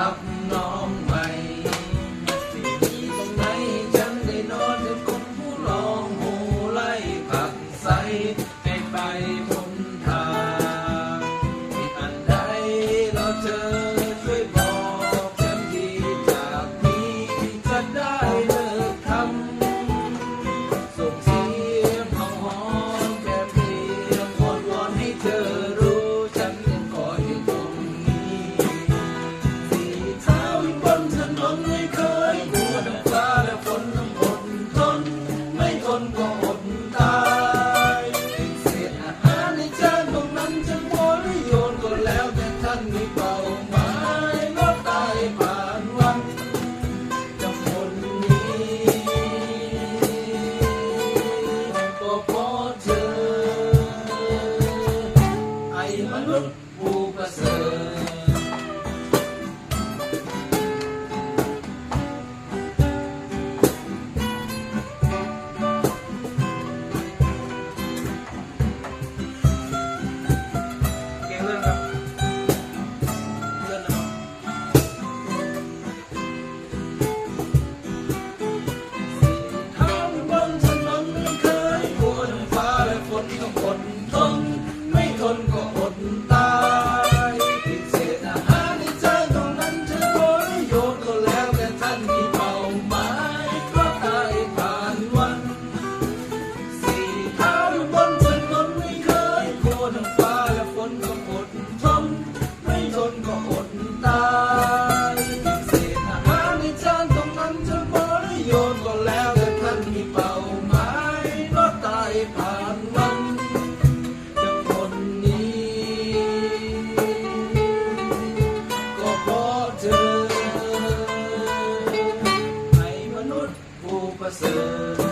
รับน้องใหม่ที่นี้ตรงไหนฉันได้นอนกับคนผู้ร้องโหไล่ผักใส Ano po sa นก็อดตายเศษอาหารในจานตรงนั้นจะพอหรืโยนก็แล้วแต่ท่านมีเป่าไมาก็ตายผ่านมันจะคนนี้ ก็เพราะเธอให้มนุษย์ผู้ประเสริฐ